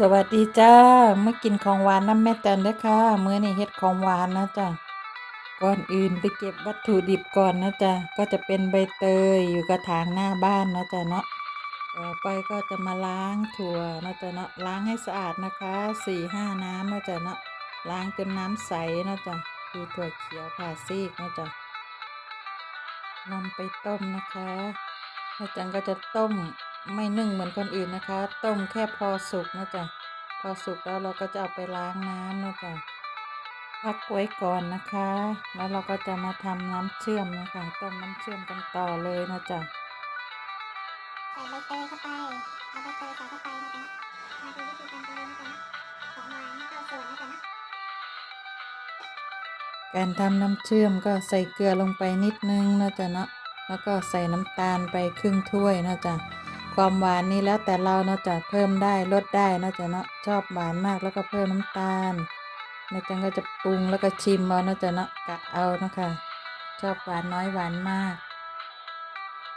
สวัสดีจ้ามากินของหวานน้ำแม่จันเด้อค่ะมื้อนี้เฮ็ดของหวานนะจ้ะก่อนอื่นไปเก็บวัตถุดิบก่อนนะจ๊ะก็จะเป็นใบเตยอยู่กระถางหน้าบ้านนะจ๊ะเนาะต่อไปก็จะมาล้างถั่วนะจ๊ะเนาะล้างให้สะอาดนะคะสี่ห้าน้ำนะจ๊ะเนาะล้างจนน้ำใสนะจ๊ะคือถั่วเขียวผ่าซีกนะจ๊ะนำไปต้มนะคะแม่จันก็จะต้ม ไม่นึ่งเหมือนคนอื่นนะคะ ต้มแค่พอสุกนะจ๊ะพอสุกแล้วเราก็จะเอาไปล้างน้ำนะจ๊ะพักไว้ก่อนนะคะ แล้วเราก็จะมาทำน้ำเชื่อมนะคะ ต้มน้ำเชื่อมกันต่อเลยนะจ๊ะใส่ใบเตยเข้าไป เอาใบเตยใส่เข้าไปนะจ๊ะมาดูวิธีการทำนะจ๊ะของหวานก็ส่วนนะจ๊ะการทำน้ำเชื่อมก็ใส่เกลือลงไปนิดนึงนะจ๊ะเนาะแล้วก็ใส่น้ำตาลไปครึ่งถ้วยนะจ๊ะ ความหวานนี่แล้วแต่เราเนาะจะเพิ่มได้ลดได้นะจ๊ะเนาะชอบหวานมากแล้วก็เพิ่มน้ำตาลแม่จังก็จะปรุงแล้วก็ชิมเอานะจ๊ะเนาะกะเอานะคะชอบหวานน้อยหวานมาก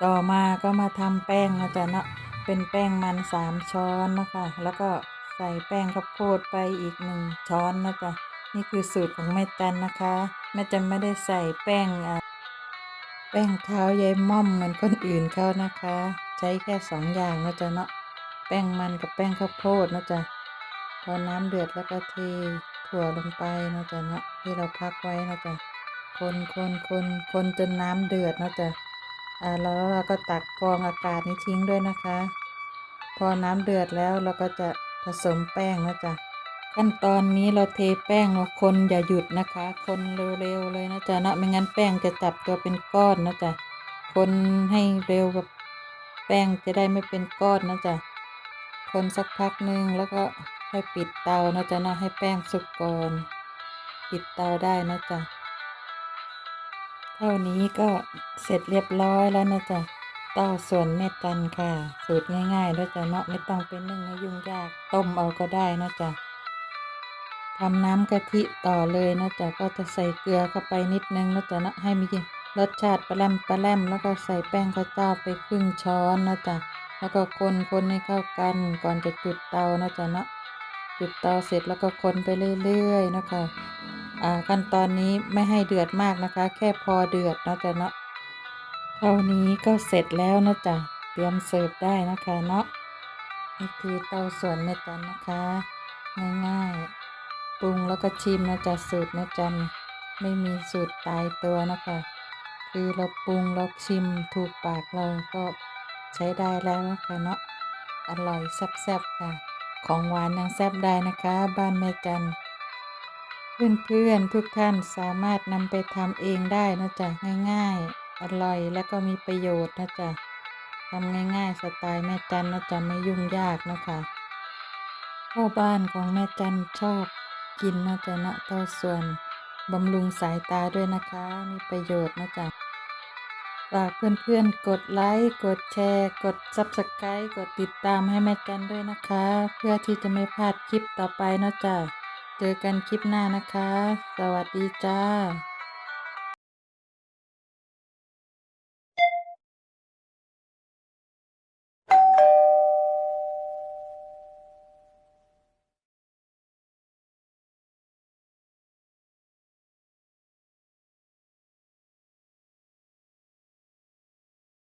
ต่อมาก็มาทำแป้งนะจ๊ะเนาะเป็นแป้งมันสามช้อนนะคะแล้วก็ใส่แป้งข้าวโพดไปอีกหนึ่งช้อนนะจ๊ะนี่คือสูตรของแม่จันนะคะแม่จันไม่ได้ใส่แป้งอ่า แป้งเท้ายายม่อมเหมือนคนอื่นเขานะคะ ใช้แค่สองอย่างนะจ๊ะเนาะแป้งมันกับแป้งข้าวโพดนะจ๊ะพอน้ำเดือดแล้วก็เทถั่วลงไปนะจ๊ะเนาะที่เราพักไว้นะจ๊ะคนคนคนคนจนน้ำเดือดนะจ๊ะอ่าแล้วเราก็ตักฟองอากาศนี้ทิ้งด้วยนะคะ พอน้ำเดือดแล้วเราก็จะผสมแป้งนะจ๊ะ ขั้นตอนนี้เราเทแป้งเราคนอย่าหยุดนะคะ คนเร็วๆเลยนะจ๊ะเนาะไม่งั้นแป้งจะจับตัวเป็นก้อนนะจ๊ะคนให้เร็วกับแป้งจะได้ไม่เป็นก้อนนะจ๊ะคนสักพักหนึ่งแล้วก็ให้ปิดเตานะจ๊ะเนาะให้แป้งสุกก่อนปิดเตาได้นะจ๊ะเท่านี้ก็เสร็จเรียบร้อยแล้วนะจ๊ะเต้าส่วนแม่จันค่ะ สูตรง่ายๆด้วยจ้ะเนาะไม่ต้องเป็นนึ่งให้ยุ่งยากต้มเอาก็ได้นะจ๊ะ ทำน้ำกะทิต่อเลยนะจ๊ะก็จะใส่เกลือเข้าไปนิดนึงนะจ๊ะเนาะให้มีรสชาติปลาแรมปลาแรมแล้วก็ใส่แป้งข้าวเจ้าไปครึ่งช้อนนะจ๊ะแล้วก็คนคนให้เข้ากันก่อนจะจุดเตานะจ๊ะนะจุดเตาเสร็จแล้วก็คนไปเรื่อย ๆ นะคะอ่าขั้นตอนนี้ไม่ให้เดือดมากนะคะ แค่พอเดือดนะจ๊ะเนาะเท่านี้ก็เสร็จแล้วนะจ๊ะเตรียมเสิร์ฟได้นะคะเนาะนี่คือเตาส่วนแม่จันนะคะ ง่ายๆ ปรุงแล้วก็ชิมนะจ๊ะสูตรแม่จันไม่มีสูตรตายตัวนะคะ คือเราปรุงเราชิมถูกปากเราก็ใช้ได้แล้วนะคะเนาะอร่อยแซ่บๆค่ะ ของหวานยังแซ่บได้นะคะ บ้านแม่จันเพื่อนๆทุกท่านสามารถนำไปทำเองได้นะจ๊ะง่ายๆ อร่อยและก็มีประโยชน์นะจ๊ะทำง่ายๆ สไตล์แม่จันนะจ๊ะไม่ยุ่งยากนะคะพ่อบ้านของแม่จันชอบ กินนะจ๊ะนาะต่อส่วนบำรุงสายตาด้วยนะคะ มีประโยชน์นะจ๊ะฝากเพื่อนๆ กดไลค์ กดแชร์ กด Subscribe กดติดตามให้แม่กันด้วยนะคะ เพื่อที่จะไม่พลาดคลิปต่อไปนะจ๊ะ เจอกันคลิปหน้านะคะ สวัสดีจ้า